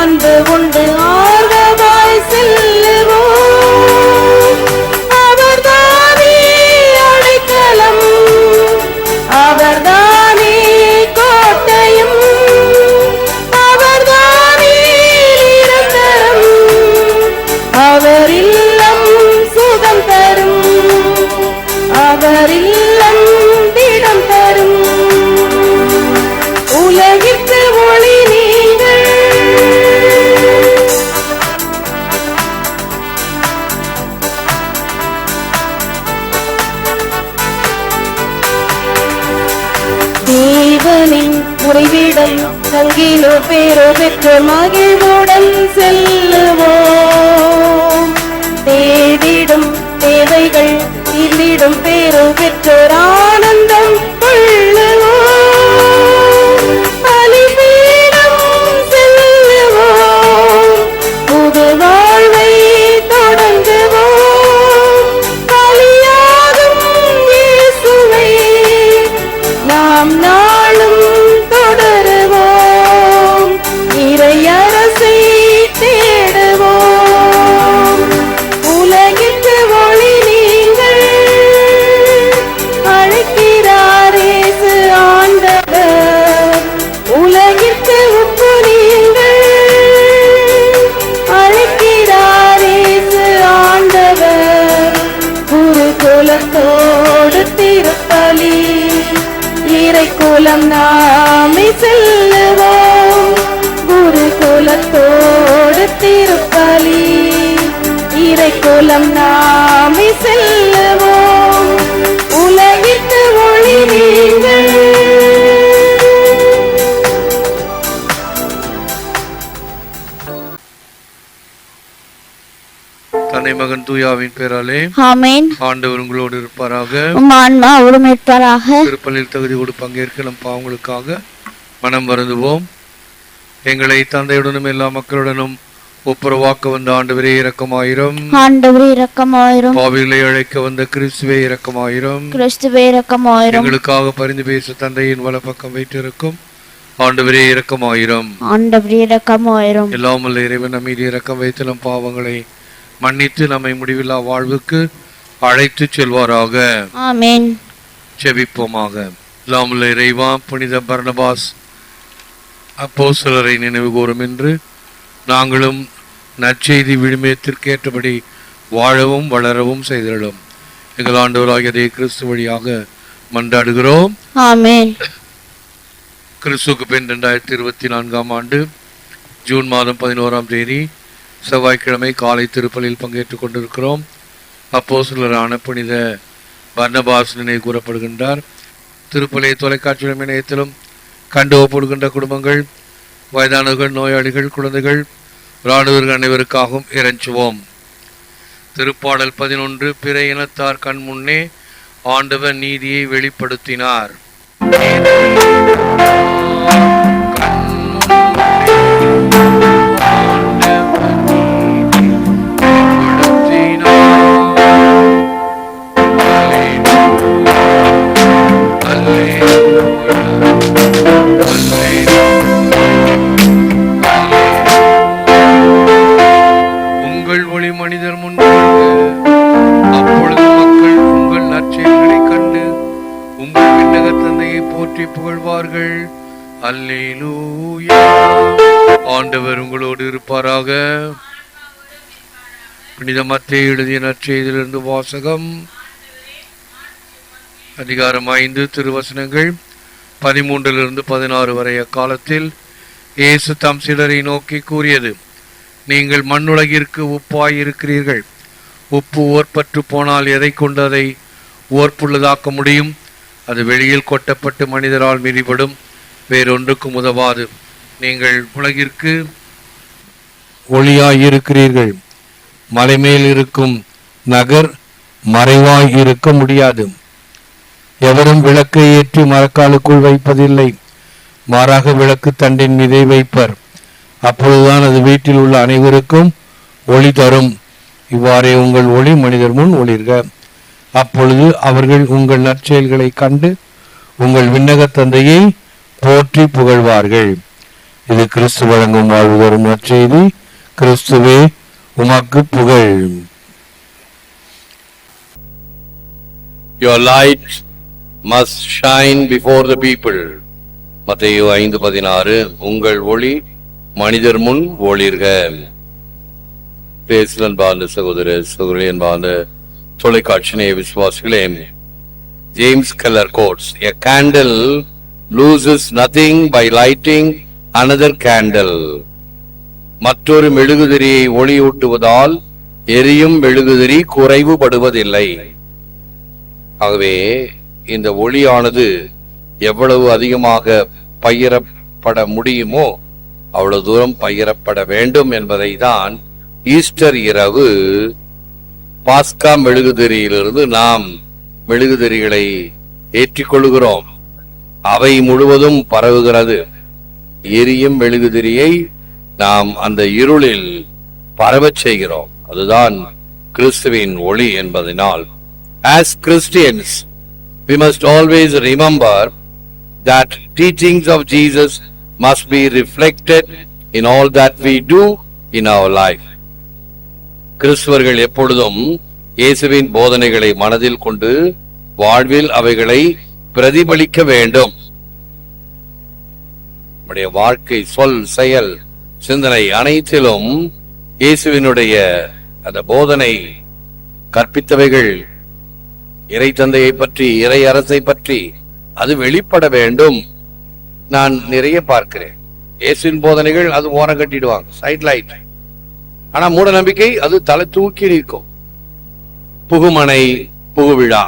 அன்பு உண்டு. ஆர்வமாய் தங்கிலோ பேரோ பெற்று மகிழ்வுடன் செல்லுவோம். தேடிடும் தேவைகள் தீர்ந்திடும் பேரோ பெற்றோரா தன்னை மகன் தூயாவின் பேராலே. ஆமேன். ஆண்டவர் உங்களோடு இருப்பாராக. உம் ஆன்மா உடமைப்பாராக திருப்பலில் தகுதி கொடு பங்கேற்க நம் பாவங்களுக்காக. மனம் வருந்துவோம். எங்களை தந்தையுடனும் எல்லா மக்களுடனும் ஒப்புரவாக்க வந்த ஆண்டவரே இரக்கமாயிரம். ஆண்டவரே இரக்கமாயிரும். பாவிகளை அழைக்க வந்த கிறிஸ்துவே இரக்கமாயிரம். கிறிஸ்துவே இரக்கமாயிரும். எங்களுக்காக பரிந்து பேச தந்தையின் வலப்பக்கம் வைத்திருக்கும் ஆண்டவரே இரக்கமாயிரம். ஆண்டவரே இரக்கமாயிரும். எல்லாம் வல்ல இறைவன் நம் மீது இரக்கம் வைத்து நம் பாவங்களை மன்னித்து நம்மை முடிவில்லா வாழ்வுக்கு அழைத்து செல்வாராக. ஆமேன். செபிப்போமாக. வல்ல இறைவா புனித பர்னபாஸ் அப்போஸ்தலரை நினைவு கூறும் என்று நாங்களும் நற்செய்தி விழுமியத்திற்கேற்றபடி வாழவும் வளரவும் செய்திடும் எங்கள் ஆண்டவராகிய கிறிஸ்து வழியாக மன்றாடுகிறோம். கிறிஸ்துக்கு பின் ரெண்டாயிரத்தி இருபத்தி நான்காம் ஆண்டு ஜூன் மாதம் பதினோராம் தேதி செவ்வாய்க்கிழமை காலை திருப்பலில் பங்கேற்றுக் கொண்டிருக்கிறோம். அப்போ சிலரான புனித பர்னபாஸ் நினைவு கூறப்படுகின்றார். திருப்பலி தொலைக்காட்சியிலும் இணையத்திலும் கண்டு ஒப்படுகின்ற குடும்பங்கள் வயதானவர்கள் நோயாளிகள் குழந்தைகள் இராணுவர்கள் அனைவருக்காகவும் இறைஞ்சுவோம். திருப்பாடல் பதினொன்று பிற இனத்தார் கண் முன்னே ஆண்டவர் நீதியை வெளிப்படுத்தினார். புகழ்வார்கள். அல்லேலூயா. ஆண்டவர் உங்களோடு இருப்பாராக. புனித மத்திய எழுதிய நற்செய்திலிருந்து வாசகம். அதிகாரம் ஐந்து திருவசனங்கள் பதிமூன்றிலிருந்து பதினாறு வரை அக்காலத்தில் இயேசு தம் சிலரை நோக்கி கூறியது நீங்கள் மண்ணுலகிற்கு உப்பாய் இருக்கிறீர்கள் உப்பு ஓர்பற்று போனால் எதை கொண்டு அதை ஓர்ப்புள்ளதாக்க முடியும்? அது வெளியில் கொட்டப்பட்டு மனிதரால் மிதிபடும் வேறொன்றுக்கும் உதவாது. நீங்கள் உலகிற்கு ஒளியாயிருக்கிறீர்கள். மலைமேல் இருக்கும் நகர் மறைவாய் இருக்க முடியாது. எவரும் விளக்கை ஏற்றி மரக்காலுக்குள் வைப்பதில்லை. மாறாக விளக்கு தண்டின் மீதே வைப்பர். அப்பொழுதுதான் அது வீட்டில் உள்ள அனைவருக்கும் ஒளி தரும். இவ்வாறே உங்கள் ஒளி மனிதர் முன் ஒளிர்க. அப்பொழுது அவர்கள் உங்கள் நற்செயல்களை கண்டு உங்கள் விண்ணக தந்தையை போற்றி புகழ்வார்கள். இது கிறிஸ்து வழங்கும் வாழ்வு தரும் நற்செய்தி. கிறிஸ்துவே உமக்கு புகழ். Your light must shine before the people. மத்தையோ ஐந்து பதினாறு உங்கள் ஒளி மனிதர் முன் ஒளிர்க. பேசலன் பாந்த சகோதர சகோதரி பாந்த தொலைக்காட்சி நேய விசுவாசிகளே James Keller quotes a candle loses nothing by lighting another candle மற்றொரு மெழுகுதிரியை ஒளியூட்டுவதால் எரியும் மெழுகுதிரி குறைவுபடுவதில்லை. ஆகவே இந்த ஒளியானது எவ்வளவு அதிகமாக பகிரப்பட முடியுமோ அவ்வளவு தூரம் பகிரப்பட வேண்டும் என்பதை தான் ஈஸ்டர் இரவு பாஸ்கா மெழுகுதிரியிலிருந்து நாம் மெழுகுதிரிகளை ஏற்றிக்கொள்கிறோம். அவை முழுவதும் பரவுகிறது. எரியும் மெழுகுதிரியை நாம் அந்த இருளில் பரவச் செய்கிறோம். அதுதான் கிறிஸ்துவின் ஒளி என்பதனால். As Christians we must always remember that teachings of Jesus must be reflected in all that we do in our life கிறிஸ்துவர்கள் எப்பொழுதும் இயேசுவின் போதனைகளை மனதில் கொண்டு வாழ்வில் அவைகளை பிரதிபலிக்க வேண்டும். நம்முடைய வாழ்க்கை சொல் செயல் சிந்தனை அனைத்திலும் இயேசுவினுடைய அந்த போதனை கற்பித்தவைகள் இறை தந்தையை பற்றி இறை அரசை பற்றி அது வெளிப்பட வேண்டும். நான் நிறைய பார்க்கிறேன். இயேசுவின் போதனைகள் அது ஓரம் கட்டிடுவாங்க. சைட் லைட் ஆனா மூட நம்பிக்கை அது தலை தூக்கி நிற்கும். புகுமனை புகுவிழா.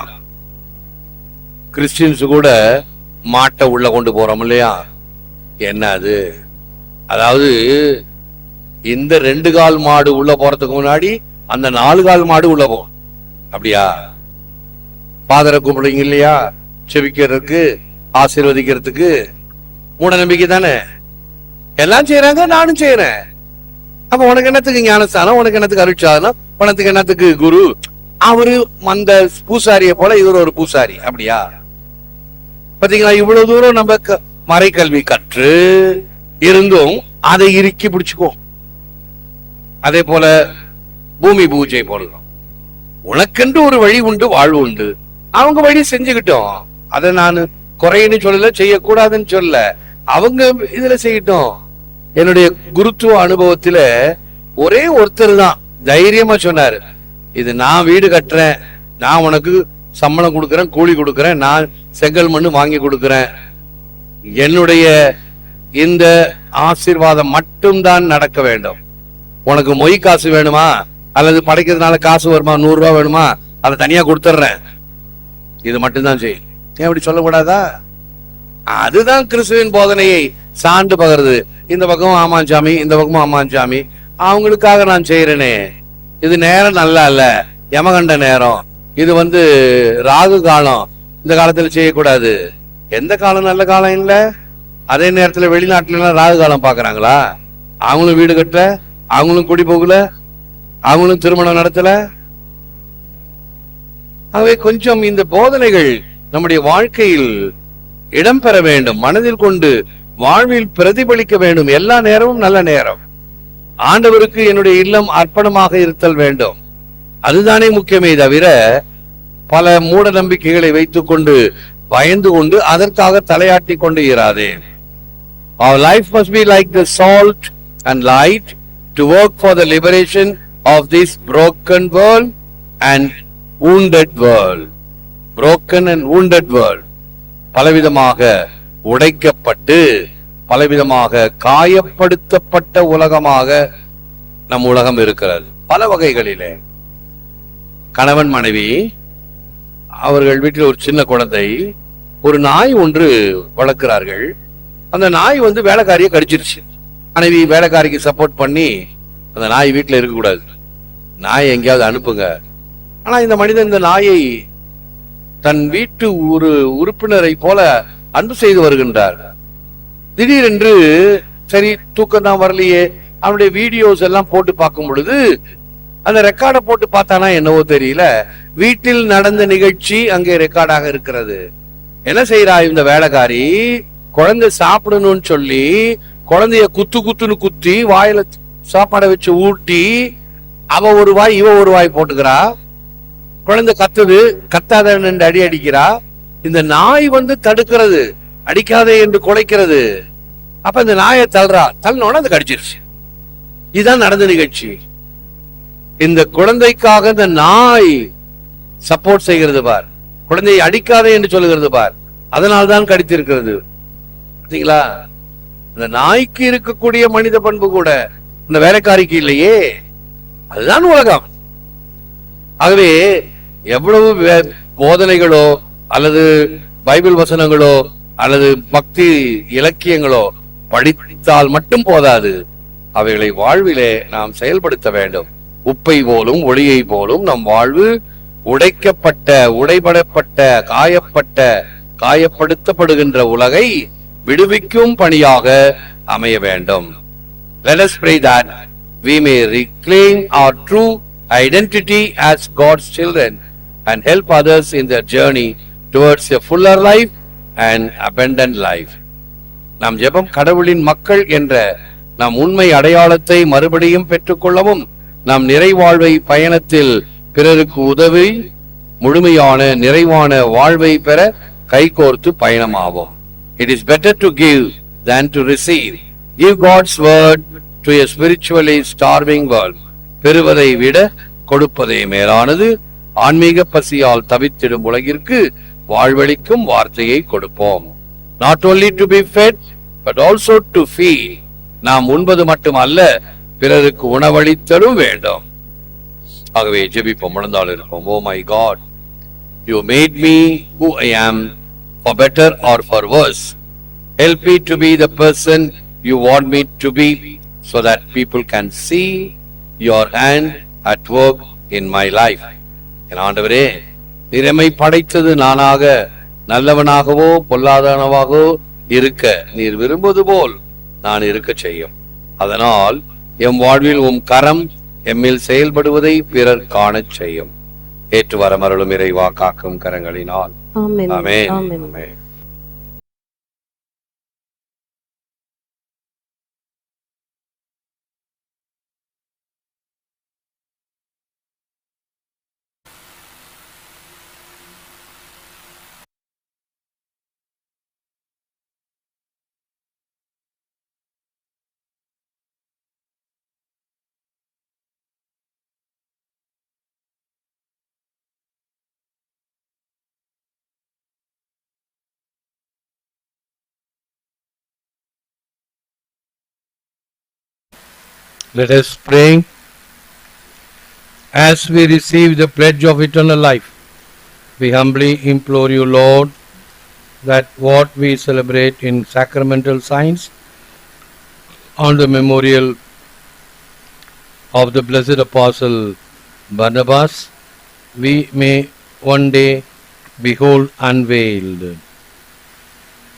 கிறிஸ்டின்ஸ் கூட மாட்டை உள்ள கொண்டு போறோம் இல்லையா? என்ன அது? அதாவது இந்த ரெண்டு கால் மாடு உள்ள போறதுக்கு முன்னாடி அந்த நாலு கால் மாடு உள்ள போகும் அப்படியா? பாதரை கும்பிடுங்க இல்லையா? செவிக்கிறதுக்கு ஆசீர்வதிக்கிறதுக்கு. மூட நம்பிக்கை தானே? எல்லாம் செய்யறாங்க நானும் செய்யறேன் அப்ப உனக்கு என்னத்துக்கு ஞானஸ்தானம்? உனக்கு என்னத்துக்கு அருட்சாதனம்? உனக்கு என்னத்துக்கு குரு? அவரு அந்த பூசாரிய போல இவர் ஒரு பூசாரி. அப்படியா? பாத்தீங்களா? இவ்வளவு தூரம் நம்ம க- மறைக்கல்வி கற்று இருந்தும் அதை இறுக்கி பிடிச்சுக்குவோம் அதே போல பூமி பூஜை போடுறோம் உனக்கென்று ஒரு வழி உண்டு வாழ்வு உண்டு. அவங்க வழி செஞ்சுக்கிட்டோம். அதை நான் குறைன்னு சொல்லல செய்யக்கூடாதுன்னு சொல்லல. அவங்க இதுல செய்யட்டும். என்னுடைய குருத்துவ அனுபவத்துல ஒரே ஒருத்தர் தான் தைரியமா சொன்னாரு. இது நான் வீடு கட்டுறேன். நான் உனக்கு சம்பளம் கொடுக்குறேன் கூலி கொடுக்குறேன் நான் செங்கல் மண் வாங்கி கொடுக்குறேன். என்னுடைய இந்த ஆசீர்வாதம் மட்டும்தான் நடக்க வேண்டும். உனக்கு மொய் காசு வேணுமா? அல்லது படைக்கிறதுனால காசு வருமா? நூறு வேணுமா? அதை தனியா கொடுத்துட்றேன். இது மட்டும்தான் செய்யும் ஏன் அப்படி சொல்லக்கூடாதா? அதுதான் கிறிஸ்துவின் போதனையை சான்று பகருது இந்த பக்கம் ஆமாஞ்சாமி இந்த பக்கமும் ஆமாஞ்சாமி அவங்களுக்காக நான் செய்யறேனே இது நேரம் நல்லா இல்ல. யமகண்ட நேரம். இது வந்து ராகு காலம். இந்த காலத்துல செய்யக்கூடாது. எந்த காலம் நல்ல காலம் இல்ல? அதே நேரத்துல வெளிநாட்டுல எல்லாம் ராகு காலம் பாக்குறாங்களா? அவங்களும் வீடு கட்டல. அவங்களும் குடி போகல. அவங்களும் திருமணம் நடத்தல. ஆகவே கொஞ்சம் இந்த போதனைகள் நம்முடைய வாழ்க்கையில் இடம்பெற வேண்டும். மனதில் கொண்டு வாழ்வில் பிரதிபலிக்க வேண்டும் எல்லா நேரமும் நல்ல நேரம் ஆண்டவருக்கு என்னுடைய இல்லம் அர்ப்பணமாக இருத்தல் வேண்டும் அதுதானே முக்கியமே தவிர பல மூட நம்பிக்கைகளை வைத்துக் கொண்டு பயந்து கொண்டு அதற்காக தலையாட்டி கொண்டு இராதே Our life must be like the salt and light to work for the liberation of this broken world and wounded world. Broken and wounded world. பலவிதமாக உடைக்கப்பட்டு பலவிதமாக காயப்படுத்தப்பட்ட உலகமாக நம் உலகம் இருக்கிறது. பல வகைகளிலே. கணவன் மனைவி அவர்கள் வீட்டில் ஒரு சின்ன குழந்தை ஒரு நாய் ஒன்று வளர்க்கிறார்கள். அந்த நாய் வந்து வேலைக்காரியை கடிச்சிருச்சு. மனைவி வேலைக்காரிக்கு சப்போர்ட் பண்ணி அந்த நாய் வீட்டில் இருக்கக்கூடாது. நாய் எங்கேயாவது அனுப்புங்க. ஆனா இந்த மனிதன் இந்த நாயை தன் வீட்டு ஒரு உறுப்பினரை போல அன்பு செய்து வருகின்றார். திடீரென்று சரி தூக்கம் தான் வரலையே அவனுடைய வீடியோஸ் எல்லாம் போட்டு பார்க்கும் பொழுது அந்த ரெக்கார்டை போட்டு பார்த்தானா என்னவோ தெரியல. வீட்டில் நடந்த நிகழ்ச்சி அங்கே ரெக்கார்டாக இருக்கிறது. என்ன செய்யறா இந்த வேலைக்காரி? குழந்தை சாப்பிடணும்னு சொல்லி குழந்தைய குத்து குத்துன்னு குத்தி வாயில சாப்பாடை வச்சு ஊட்டி அவ ஒரு வாய் இவ ஒரு வாய் போட்டுக்கிறா. குழந்தை கத்துது கத்தாத என்று அடி அடிக்கிறா. இந்த நாய் வந்து தடுக்கிறது. அடிக்காதே என்று குலைக்கிறது. அப்ப இந்த நாயை தள்ளுறா. தள்ளினோட அது கடிச்சிருச்சு இதுதான் நடந்த நிகழ்ச்சி. இந்த குழந்தைக்காக இந்த நாய் சப்போர்ட் செய்கிறது பார். குழந்தையை அடிக்காதே என்று சொல்லுகிறது பார். அதனால் தான் கடித்திருக்கிறது. பார்த்தீங்களா? இந்த நாய்க்கு இருக்கக்கூடிய மனித பண்பு கூட இந்த வேலைக்காரிக்கு இல்லையே. அதுதான் உலகம். ஆகவே எவ்வளவு வே- போதனைகளோ அல்லது பைபிள் வசனங்களோ அல்லது பக்தி இலக்கியங்களோ படித்தால் மட்டும் போதாது. அவைகளை வாழ்விலே நாம் செயல்படுத்த வேண்டும். உப்பை போலும் ஒளியை போலும் நம் வாழ்வு உடைக்கப்பட்ட உடைபடப்பட்ட காயப்பட்ட காயப்படுத்தப்படுகின்ற உலகை விடுவிக்கும் பணியாக அமைய வேண்டும். Let us pray that we may reclaim our true identity as God's children and help others in their journey towards a fuller life and abundant life நாம் ஜெபம் கடவுளின் மக்கள் என்ற நம் உண்மை அடையாளத்தை மறுபடியும் பெற்றுக்கொள்ளவும் நாம் நிறைவாழ்வை பயணத்தில் பிறருக்கு உதவி முழுமையான நிறைவான வாழ்வை பெற கைகோர்த்து பயணமாவோம். It is better to give than to receive give God's word to a spiritually starving world பெறுவதை விட கொடுப்பதே மேலானது. ஆன்மீக பசியால் தவித்திடும் உலகிற்கு வாழ்வளிக்கும் வார்த்தையை கொடுப்போம். Not only to be fed but also to feel நாம் உண்பது மட்டுமல்ல பிறருக்கு உணவளித்தலும் வேண்டும். ஆகவே ஜெபிப்போம் முழந்தால் இருப்போம். O my God you made me who I am for better or for worse help me to be the person you want me to be so that people can see your hand at work in my life என் ஆண்டவரே திறமை படைத்தது நானாக நல்லவனாகவோ பொல்லாதவனாகவோ இருக்க நீர் விரும்புவது போல் நான் இருக்க செய்யும். அதனால் எம் வாழ்வில் உம் கரம் எம்மில் செயல்படுவதை பிறர் காணச் செய்யும். ஏற்று வரமருளும் இறைவா காக்கும் கரங்களினால். ஆமென். ஆமென். Let us pray. As we receive the pledge of eternal life, we humbly implore you, Lord, that what we celebrate in sacramental signs on the memorial of the blessed apostle Barnabas, we may one day behold unveiled.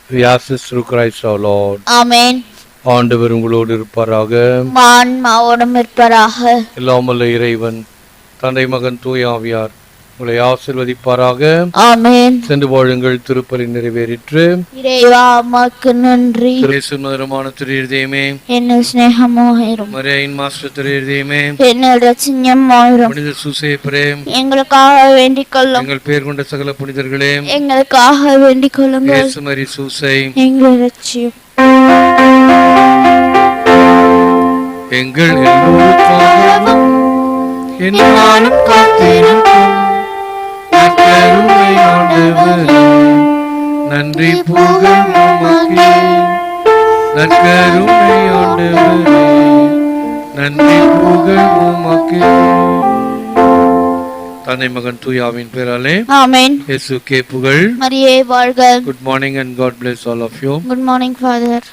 We ask this through Christ our Lord. Amen. ஆண்டவர் உங்களோடு இருப்பாராக. ஆன்மாவோடும் இருப்பராக. எல்லாமல்ல இறைவன் தந்தை மகன் தூய ஆவியார் உங்களை ஆசிர்வதிப்பாராக. ஆமென். சென்று வாழுங்கள் திருப்பலி நிறைவேறிற்று. இறைவா அம்மாக்கு நன்றி. என்ன மரியாயின் மாஸ்டர் என்ன புனித சுசே பிரேம் எங்களுக்காக வேண்டிக் கொள்ளும். எங்கள் பேர் கொண்ட சகல புனிதர்களே. எங்களுக்காக வேண்டிக் கொள்ளுங்கள். சூசை. எங்களை ரட்சியும். எங்கள் எல்லோருக்காகவும் என்னாலும் காத்திருக்கும். நன்றி புகழ் உமக்கே. நற்கருணை ஆண்டவரே நன்றி புகழ் உமக்கே. தந்தை மகன் தூயாவின் பேராலே ஆமென். இயேசுக்கே புகழ். மரியே வாழ்க. Good morning and God bless all of you. Good morning father